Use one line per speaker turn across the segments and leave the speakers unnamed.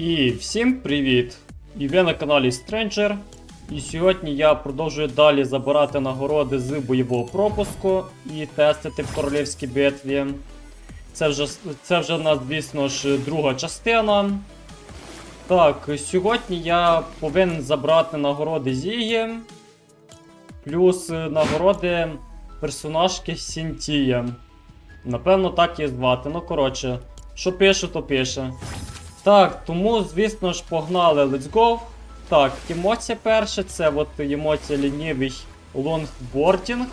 І всім привіт! І ви на каналі Stranger. І сьогодні я продовжую далі забирати нагороди з бойового пропуску і тестити в королівській битві. Це вже, це вже в нас, звісно ж, друга частина. Так, сьогодні я повинен забрати нагороди Зігі, плюс нагороди персонажки Сінтія. Напевно, так її звати. Ну, коротше, що пише, то пише. Так, тому, звісно ж, погнали Let's Go. Так, емоція перша, це от емоція лінівий лонгбордінг.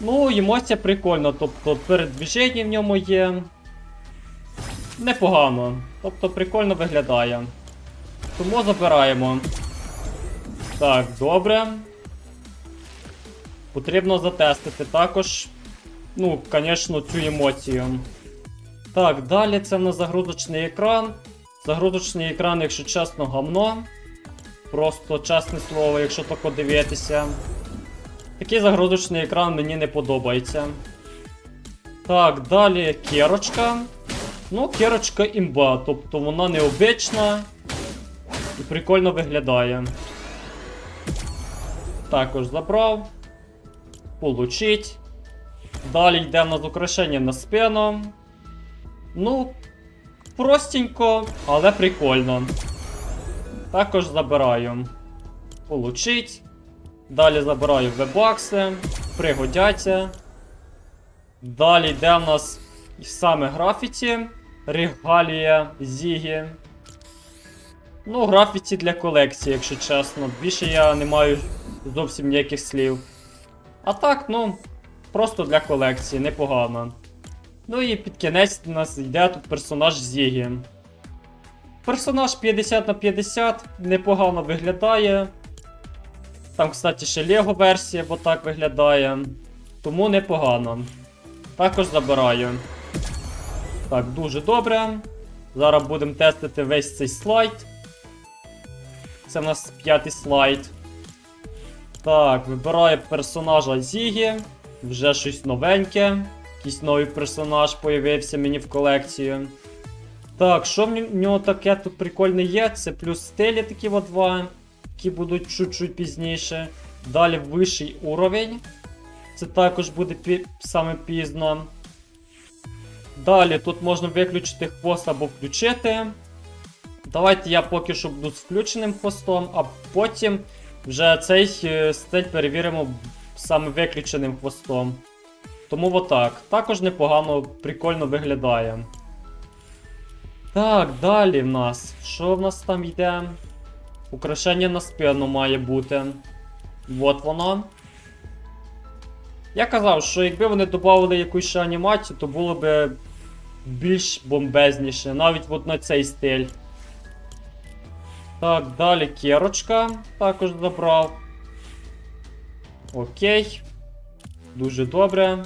Ну, емоція прикольна, тобто передвіження в ньому є. Непогано. Тобто прикольно виглядає. Тому забираємо. Так, добре. Потрібно затестити також. Ну, звісно, цю емоцію. Так, далі це в нас загрузочний екран. Загрузочний екран, якщо чесно, гамно. Просто чесне слово, якщо так подивитися. Такий загрузочний екран мені не подобається. Так, далі керочка. Ну, керочка імба, тобто вона необична і прикольно виглядає. Також забрав. Получить. Далі йде в нас украшення на спину. Ну, простенько, але прикольно. Також забираю. Получить. Далі забираю вебакси. Пригодяться. Далі йде в нас саме графіті. Регалія Зігі. Ну, графіті для колекції, якщо чесно. Більше я не маю зовсім ніяких слів. А так, ну, просто для колекції, непогано. Ну і під кінець у нас йде тут персонаж Зігі. Персонаж 50 на 50 непогано виглядає. Там, кстати, ще Лего версія, бо так виглядає. Тому непогано. Також забираю. Так, дуже добре. Зараз будемо тестити весь цей слайд. Це в нас п'ятий слайд. Так, вибираю персонажа Зігі. Вже щось новеньке. Якийсь новий персонаж появився мені в колекцію. Так, що в нього таке тут прикольне є? Це плюс стилі такі от два, які будуть чуть-чуть пізніше. Далі вищий уровень. Це також буде пі- саме пізно. Далі тут можна виключити хвост або включити. Давайте я поки що буду з включеним хвостом, а потім вже цей е, стиль перевіримо саме виключеним хвостом. Тому отак. Також непогано, прикольно виглядає. Так, далі в нас. Що в нас там йде? Украшення на спину має бути. От воно. Я казав, що якби вони додали якусь ще анімацію, то було б більш бомбезніше, навіть от на цей стиль. Так, далі керочка також забрав. Окей. Дуже добре.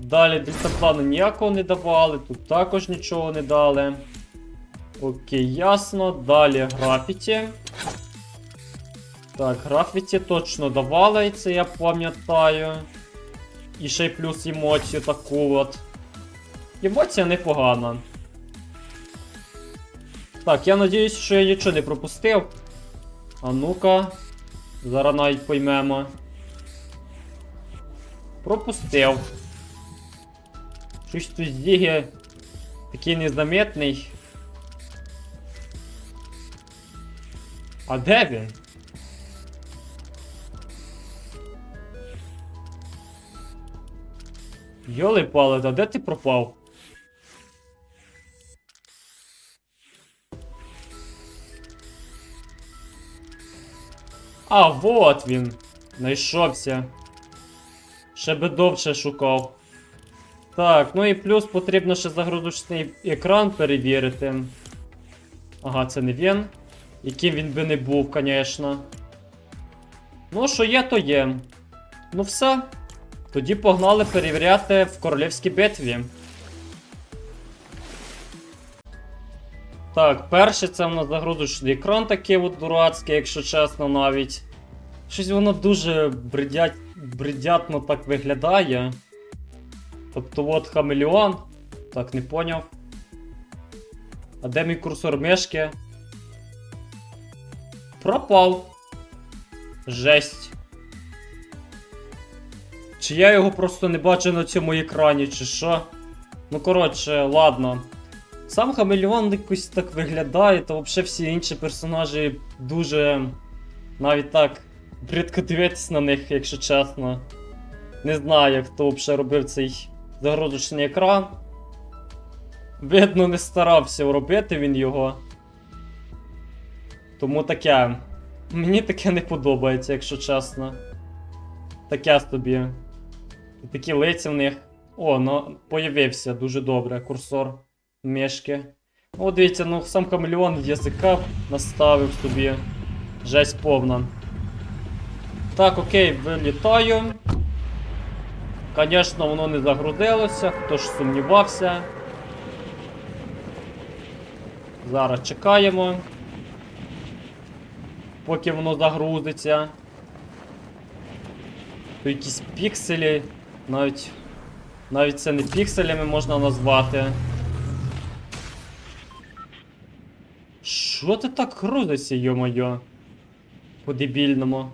Далі дельтаплану ніякого не давали, тут також нічого не дали. Окей, ясно. Далі графіті. Так, графіті точно давали, це я пам'ятаю. І ще й плюс емоцію таку от. Емоція непогана. Так, я надіюсь, що я нічого не пропустив. А ну-ка. Зараз навіть поймемо. Пропустив. Щось тут Зіги такий незаметний. А де він? Йоли пали, а де ти пропав? А, вот він. Знайшовся. Ще би довше шукав. Так, ну і плюс потрібно ще загрузочний екран перевірити. Ага, це не він. Яким він би не був, звісно. Ну, що є, то є. Ну все. Тоді погнали перевіряти в королівській битві. Так, перше це в нас загрузочний екран такий от дурацький, якщо чесно, навіть. Щось воно дуже бредять, бредятно так виглядає. Тобто от хамелеон. Так, не поняв. А де мій курсор мишки? Пропав. Жесть. Чи я його просто не бачу на цьому екрані, чи що? Ну, коротше, ладно. Сам Хамелеон якось так виглядає, то взагалі всі інші персонажі дуже навіть так бридко дивитись на них, якщо чесно. Не знаю, хто взагалі робив цей загрузочний екран. Видно, не старався робити він його. Тому таке. Мені таке не подобається, якщо чесно. Таке собі. Такі лиця в них. О, ну, появився дуже добре курсор мишки. О, дивіться, ну сам хамелеон язика наставив собі. Жесть повна. Так, окей, вилітаю. Звісно, воно не загрузилося, хто ж сумнівався. Зараз чекаємо. Поки воно загрузиться. То якісь пікселі. Навіть. Навіть це не пікселями можна назвати. Що ти так крутишся, йо-моє? По-дебільному.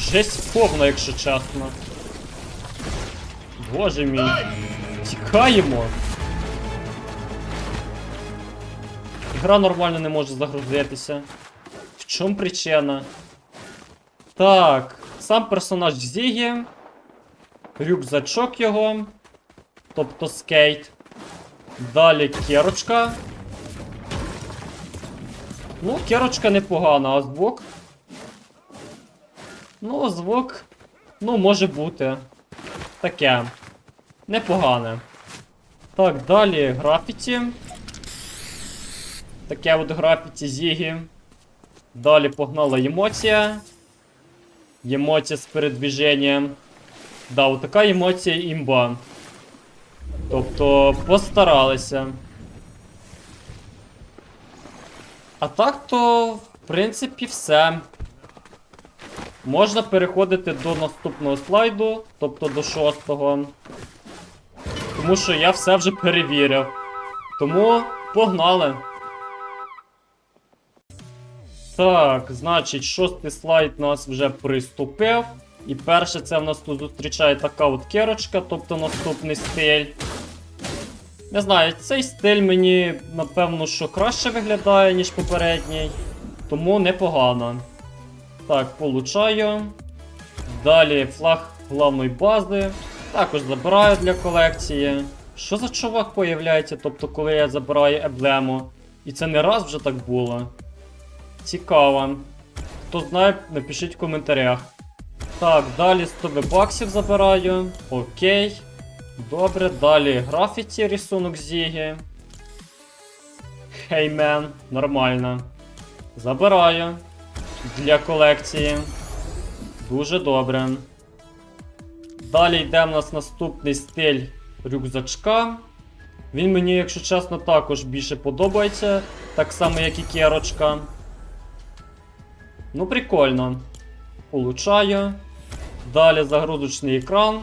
Жесть повна, якщо чесно. Боже мій. Тікаємо. Гра нормально не може загрузитися. В чому причина? Так, сам персонаж Зігі. Рюкзачок його. Тобто скейт. Далі керочка. Ну, керочка непогана, а звук. Ну, звук. Ну, може бути. Таке. Непогане. Так, далі графіті. Таке от графіті Зігі. Далі погнала емоція. Емоція з передвіженням. Да, от така емоція імба. Тобто постаралися. А так то, в принципі, все. Можна переходити до наступного слайду, тобто до шостого. Тому що я все вже перевірив. Тому погнали. Так, значить, шостий слайд нас вже приступив. І перше, це в нас тут зустрічає така от керочка, тобто наступний стиль. Не знаю, цей стиль мені, напевно, що краще виглядає, ніж попередній. Тому непогано. Так, получаю. Далі флаг главної бази. Також забираю для колекції. Що за чувак появляється, тобто, коли я забираю еблему? І це не раз вже так було. Цікаво. Хто знає, напишіть в коментарях. Так, далі 100 баксів забираю. Окей. Добре, далі графіті рисунок Зіги. Хеймен, нормально. Забираю. Для колекції. Дуже добре. Далі йде в нас наступний стиль рюкзачка. Він мені, якщо чесно, також більше подобається. Так само, як і керочка. Ну, прикольно. Получаю. Далі загрузочний екран.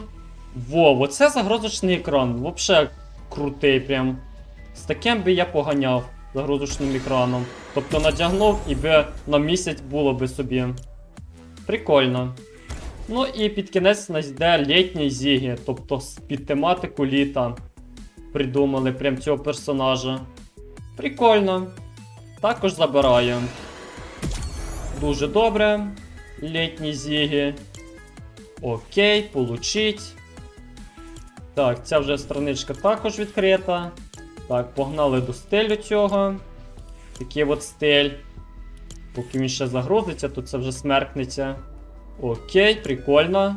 Во, оце загрузочний екран. Вообще крутий прям. З таким би я поганяв загрузочним екраном. Тобто надягнув і би на місяць було би собі. Прикольно. Ну і під кінець нас йде літній зіги, тобто під тематику літа. Придумали прям цього персонажа. Прикольно. Також забираю. Дуже добре. Літні зіги. Окей, получить. Так, ця вже страничка також відкрита. Так, погнали до стилю цього. Такий от стиль. Поки він ще загрузиться, то це вже смеркнеться. Окей, прикольно.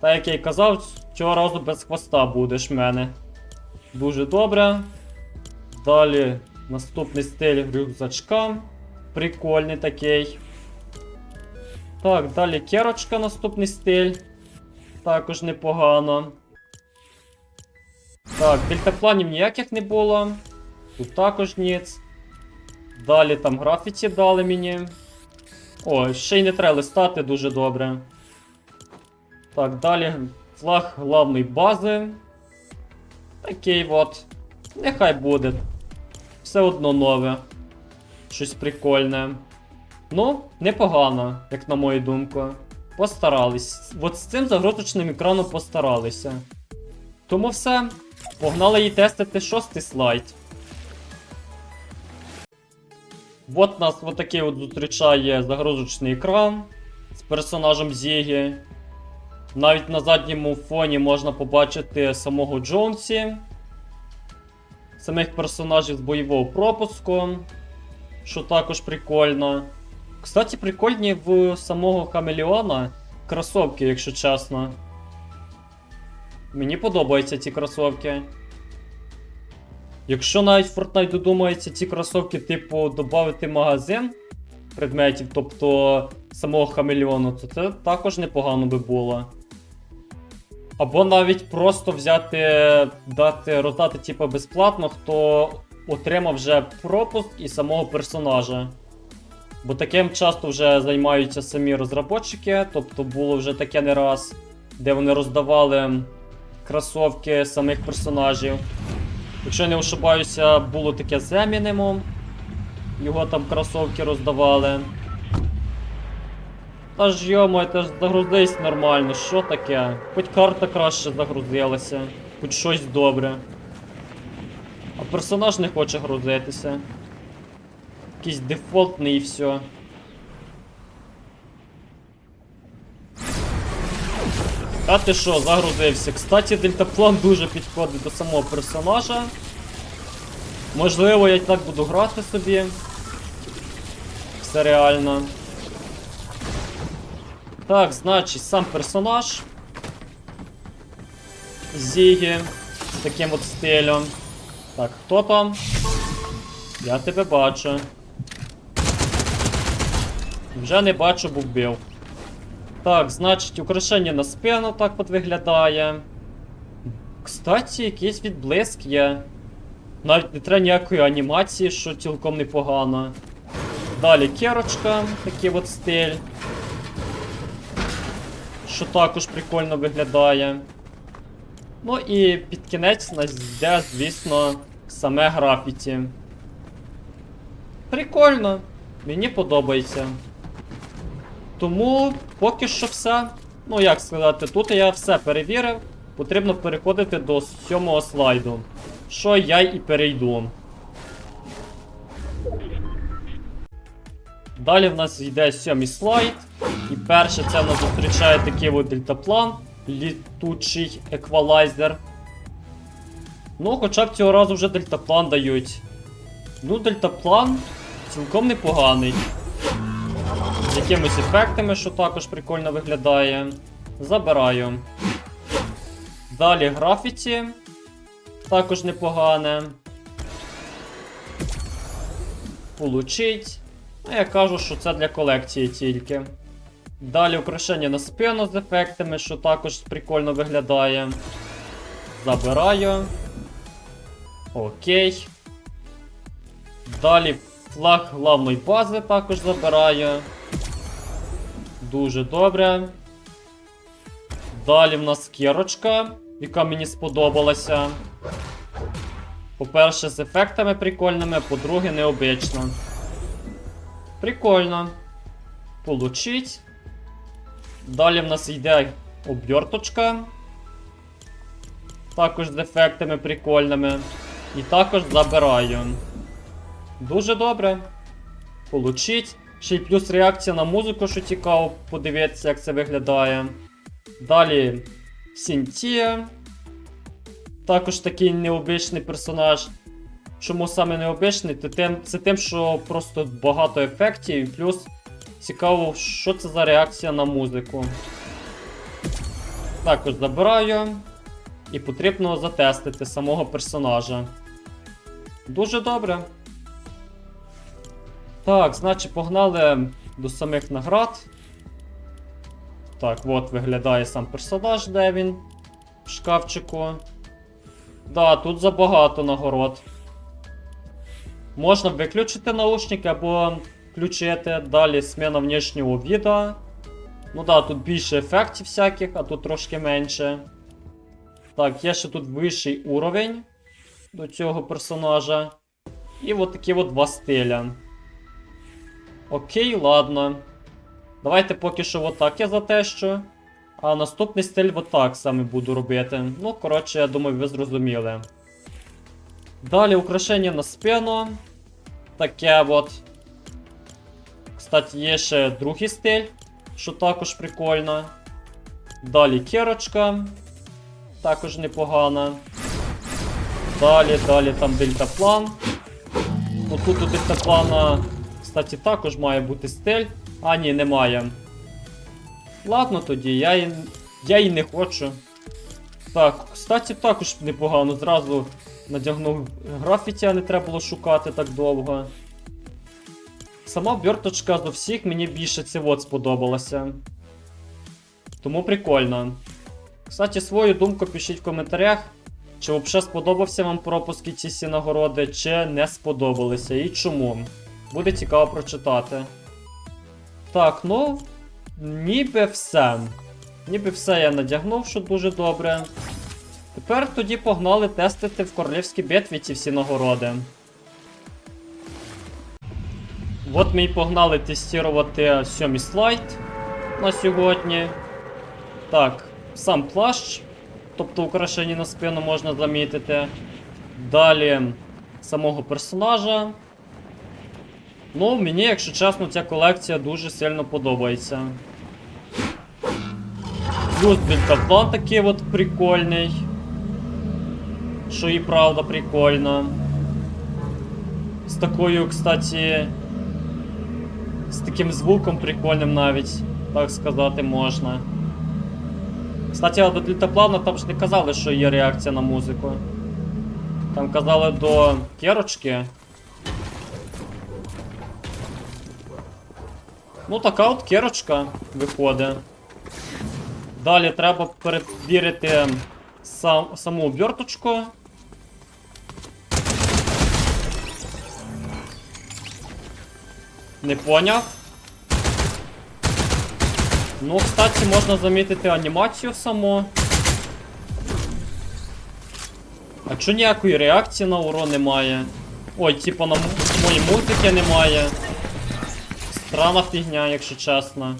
Так як я й казав, цього разу без хвоста будеш в мене. Дуже добре. Далі наступний стиль рюкзачка. Прикольний такий. Так, далі керочка, наступний стиль. Також непогано. Так, дельтапланів ніяких не було. Тут також ніц. Далі там графіті дали мені. О, ще й не треба листати, дуже добре. Так, далі флаг главної бази. Такий от. Нехай буде. Все одно нове. Щось прикольне. Ну, непогано, як на мою думку. Постарались. От з цим загрузочним екраном постаралися. Тому все. Погнали її тестити шостий слайд. От нас от такий от зустрічає загрузочний екран з персонажем Зігі. Навіть на задньому фоні можна побачити самого Джонсі, самих персонажів з бойового пропуску, що також прикольно. Кстати, прикольні в самого Хамелеона кросовки, якщо чесно. Мені подобаються ці кросовки. Якщо навіть Fortnite додумається ці кросовки, типу, додати магазин предметів, тобто самого хамелеону, то це також непогано би було. Або навіть просто взяти, дати роздати, типу, безплатно, хто отримав вже пропуск і самого персонажа. Бо таким часто вже займаються самі розробники, тобто було вже таке не раз, де вони роздавали кросовки самих персонажів. Якщо не ошибаюся, було таке з Емінемом. Його там кросовки роздавали. Та ж йомо, це ж загрузись нормально, що таке? Хоч карта краще загрузилася, хоч щось добре. А персонаж не хоче грузитися. Якийсь дефолтний і все. А ти що, загрузився? Кстати, дельтаплан дуже підходить до самого персонажа. Можливо, я так буду грати собі. Все реально. Так, значить, сам персонаж. Зігі. З таким от стилем. Так, хто там? Я тебе бачу. Вже не бачу, бо вбив. Так, значить, украшення на спину так от виглядає. Кстати, якийсь відблиск є. Навіть не треба ніякої анімації, що цілком непогано. Далі керочка, такий от стиль. Що також прикольно виглядає. Ну і під кінець нас йде, звісно, саме графіті. Прикольно. Мені подобається. Тому поки що все. Ну як сказати, тут я все перевірив. Потрібно переходити до сьомого слайду. Що я і перейду. Далі в нас йде сьомий слайд. І перше це в нас зустрічає такий от дельтаплан, літучий еквалайзер. Ну, хоча б цього разу вже дельтаплан дають. Ну, дельтаплан цілком непоганий. З якимись ефектами, що також прикольно виглядає. Забираю. Далі графіті. Також непогане. Получить. Ну, я кажу, що це для колекції тільки. Далі украшення на спину з ефектами, що також прикольно виглядає. Забираю. Окей. Далі флаг главної бази також забираю. Дуже добре. Далі в нас кірочка, яка мені сподобалася. По-перше, з ефектами прикольними, по-друге, необично. Прикольно. Получить. Далі в нас йде обверточка. Також з ефектами прикольними. І також забираю. Дуже добре. Получить. Ще й плюс реакція на музику, що цікаво, подивитися, як це виглядає. Далі Сінтія. Також такий необичний персонаж. Чому саме необичний? Це тим, це тим, що просто багато ефектів, і плюс цікаво, що це за реакція на музику. Також забираю. І потрібно затестити самого персонажа. Дуже добре. Так, значить, погнали до самих наград. Так, от виглядає сам персонаж, де він в шкафчику. Да, тут забагато нагород. Можна виключити наушники або включити. Далі сміна внешнього відео. Ну да, тут більше ефектів всяких, а тут трошки менше. Так, є ще тут вищий уровень. до цього персонажа. І от такі от два стиля. Окей, ладно. Давайте поки що отак я затещу. А наступний стиль отак саме буду робити. Ну, коротше, я думаю, ви зрозуміли. Далі украшення на спину. Таке от. Кстати, є ще другий стиль, що також прикольно. Далі кірочка. Також непогана. Далі, далі там дельтаплан. Ну тут у дельтаплана, кстати, також має бути стиль. А, ні, немає. Ладно тоді, я і, я і не хочу. Так, кстати, також непогано. Зразу надягнув графіті, а не треба було шукати так довго. Сама оберточка з усіх мені більше от сподобалася. Тому прикольно. Кстати, свою думку пишіть в коментарях. Чи взагалі сподобався вам пропуск і ці всі нагороди, чи не сподобалися, і чому. Буде цікаво прочитати. Так, ну. Ніби все. Ніби все я надягнув, що дуже добре. Тепер тоді погнали тестити в королівській битві ці всі нагороди. От ми і погнали тестувати сьомий слайд на сьогодні. Так, сам плащ, тобто украшення на спину можна замітити. Далі самого персонажа. Ну, мені, якщо чесно, ця колекція дуже сильно подобається. Плюс більтаплан такий от прикольний. Що і правда прикольно. З такою, кстати. З таким звуком прикольним навіть, так сказати можна. Кстати, до дельтаплана там ж не казали, що є реакція на музику. Там казали до керочки. Ну, така от керочка виходить. Далі треба перевірити сам, саму оберточку. Не поняв. Ну, кстати, можна замітити анімацію саму. А чо ніякої реакції на урон немає? Ой, типа на моїй музики немає. Странна фігня, якщо чесно.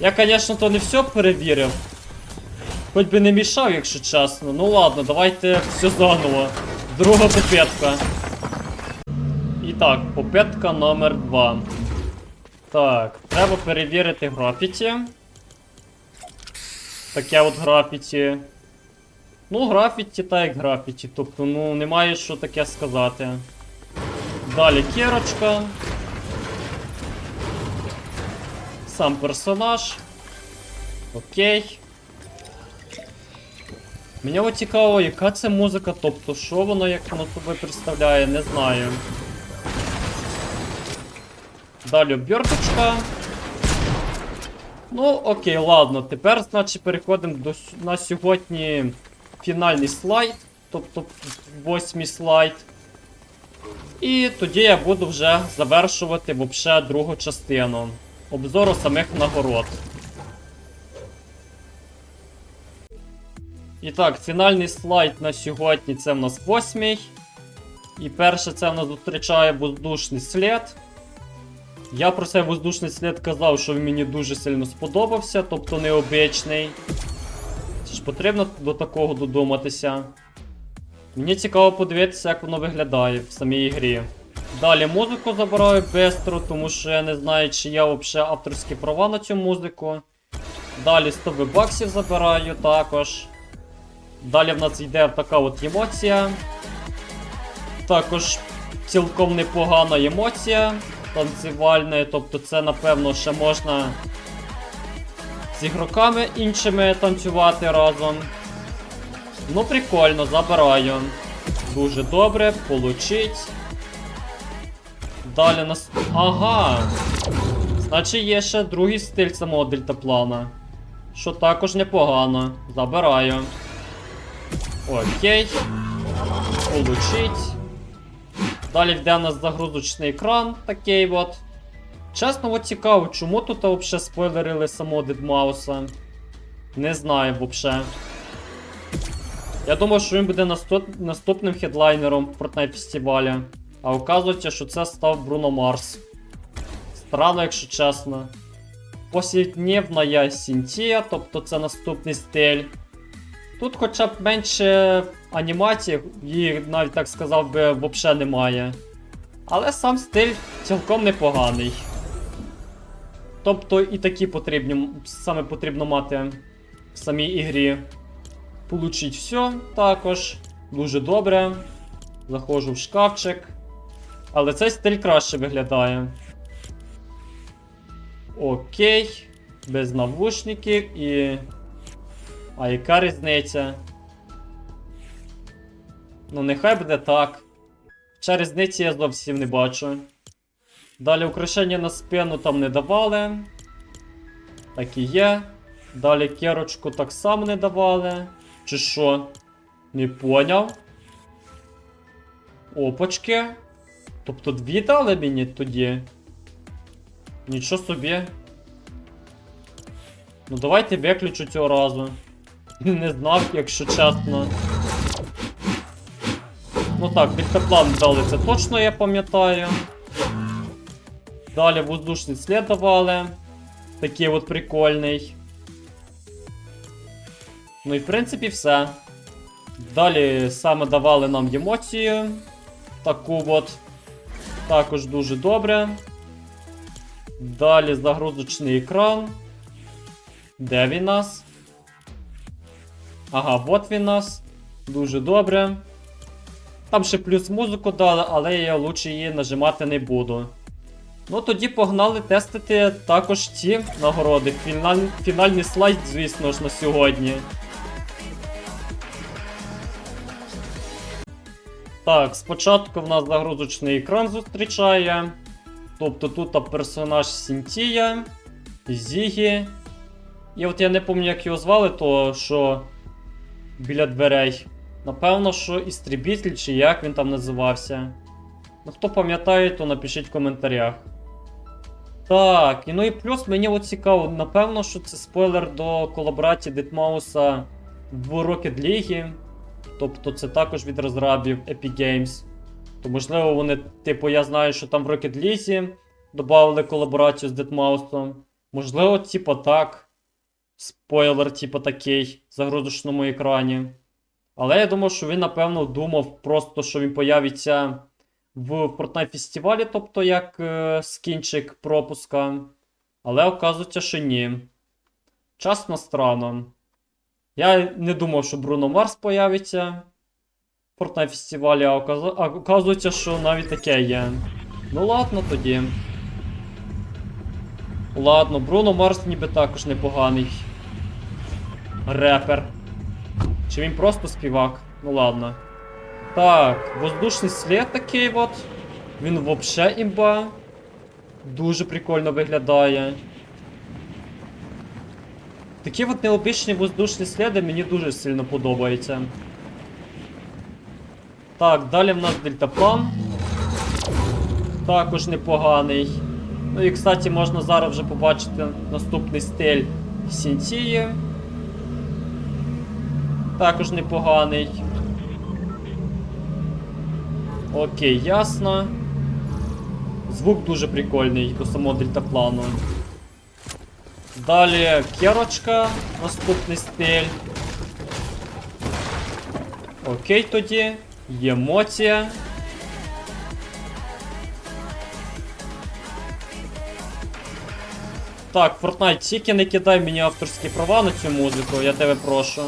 Я, конечно, то не все перевірив. Хоч би не мішав, якщо чесно. Ну ладно, давайте все заново. Друга попетка. І так, попетка номер 2. Так, треба перевірити графіті. Таке от графіті. Ну, графіті та як графіті. Тобто, ну, немає що таке сказати. Далі кірочка. Сам персонаж. Окей. Мені от цікаво, яка це музика, тобто, що воно як воно собою представляє, не знаю. Далі оберточка. Ну, окей, ладно. Тепер, значить, переходимо до на сьогодні фінальний слайд, тобто восьмий слайд. І тоді я буду вже завершувати вообще другу частину обзору самих нагород. І так, фінальний слайд на сьогодні це в нас восьмий. І перше це в нас зустрічає воздушний слід. Я про цей воздушний слід казав, що він мені дуже сильно сподобався, тобто необичний. Це ж потрібно до такого додуматися. Мені цікаво подивитися, як воно виглядає в самій грі. Далі музику забираю бистро, тому що я не знаю, чи є взагалі авторські права на цю музику. Далі 100 баксів забираю також. Далі в нас йде така от емоція. Також цілком непогана емоція танцювальна, тобто це, напевно, ще можна з ігроками іншими танцювати разом. Ну, прикольно, забираю. Дуже добре, получить. Далі нас. Ага. Значить є ще другий стиль самого дельтаплана. Що також непогано. Забираю. Окей. Получить. Далі йде у нас загрузочний екран такий от. Чесно, от цікаво, чому тут взагалі спойлерили самого Дедмауса. Не знаю взагалі. Я думав, що він буде наступ- наступним хедлайнером в Fortnite фестивалі. А оказується, що це став Бруно Марс. Странно, якщо чесно. Повсякдневна я Сінтія, тобто це наступний стиль. Тут хоча б менше анімацій, її навіть так сказав би взагалі немає. Але сам стиль цілком непоганий. Тобто і такі потрібні, саме потрібно мати в самій ігрі. Получить все також. Дуже добре. Заходжу в шкафчик. Але цей стиль краще виглядає. Окей. Без навушників і. А яка різниця? Ну, нехай буде так. Хоча різниці я зовсім не бачу. Далі украшення на спину там не давали. Так і є. Далі керочку так само не давали. Чи що? Не поняв. Опачки. Тобто дві дали мені тоді. Нічого собі. Ну давайте виключу цього разу. Не знав, якщо чесно. Ну так, дельтаплан дали, це точно я пам'ятаю. Далі воздушний слід давали. Такий от прикольний. Ну і в принципі все. Далі саме давали нам емоцію. Таку от. Також дуже добре. Далі загрузочний екран. Де він нас? Ага, от він нас. Дуже добре. Там ще плюс музику дали, але я лучше її нажимати не буду. Ну тоді погнали тестити також ці нагороди. Фіналь... Фінальний слайд, звісно ж, на сьогодні. Так, спочатку в нас загрузочний екран зустрічає. Тобто тут персонаж Сінтія, Зігі. І от я не пам'ятаю, як його звали, то що біля дверей. Напевно, що істрібітель, чи як він там називався. Ну, хто пам'ятає, то напишіть в коментарях. Так, і ну і плюс мені от цікаво, напевно, що це спойлер до колаборації Дедмауса в Rocket League. Тобто це також від розрабів Epic Games. То можливо вони, типу, я знаю, що там в Rocket League додали колаборацію з Дедмаусом. Можливо, типу так. Спойлер, типу, такий в загрузочному екрані. Але я думав, що він, напевно, думав просто, що він появиться в Fortnite фестивалі, тобто як е, скінчик пропуска. Але оказується, що ні. Часно странно. Я не думав, що Бруно Марс появиться в Fortnite фестивалі, а, оказується, що навіть таке є. Ну ладно тоді. Ладно, Бруно Марс ніби також непоганий. Репер. Чи він просто співак? Ну ладно. Так, воздушний слід такий от. Він вообще імба. Дуже прикольно виглядає. Такі от необичні воздушні сліди мені дуже сильно подобаються. Так, далі в нас дельтаплан. Також непоганий. Ну і, кстати, можна зараз вже побачити наступний стиль Сінтії. Також непоганий. Окей, ясно. Звук дуже прикольний до самого дельтаплану. Далі керочка, наступний стиль. Окей тоді. Емоція. Так, Fortnite, тільки не кидай мені авторські права на цю музику, я тебе прошу.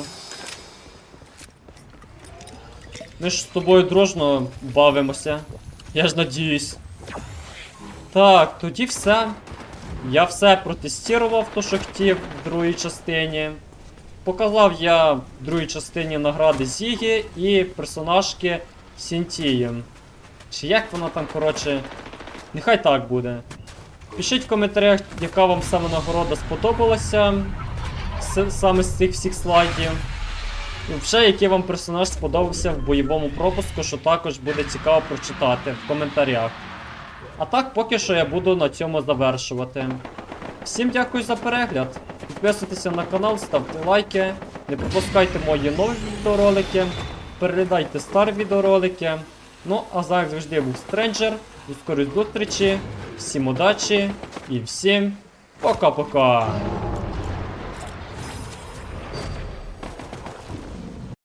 Ми ж з тобою дружно бавимося. Я ж надіюсь. Так, тоді все. Я все протестував, то що хотів в другій частині. Показав я в другій частині награди Зігі і персонажки Сінтії. Чи як вона там, коротше. Нехай так буде. Пишіть в коментарях, яка вам саме нагорода сподобалася с- саме з цих всіх слайдів. І вже який вам персонаж сподобався в бойовому пропуску, що також буде цікаво прочитати в коментарях. А так, поки що я буду на цьому завершувати. Всім дякую за перегляд. Підписуйтеся на канал, ставте лайки. Не пропускайте мої нові відеоролики, передайте старі відеоролики. Ну, а зараз завжди був Стренджер. До скорої зустрічі, всім удачі і всім пока-пока.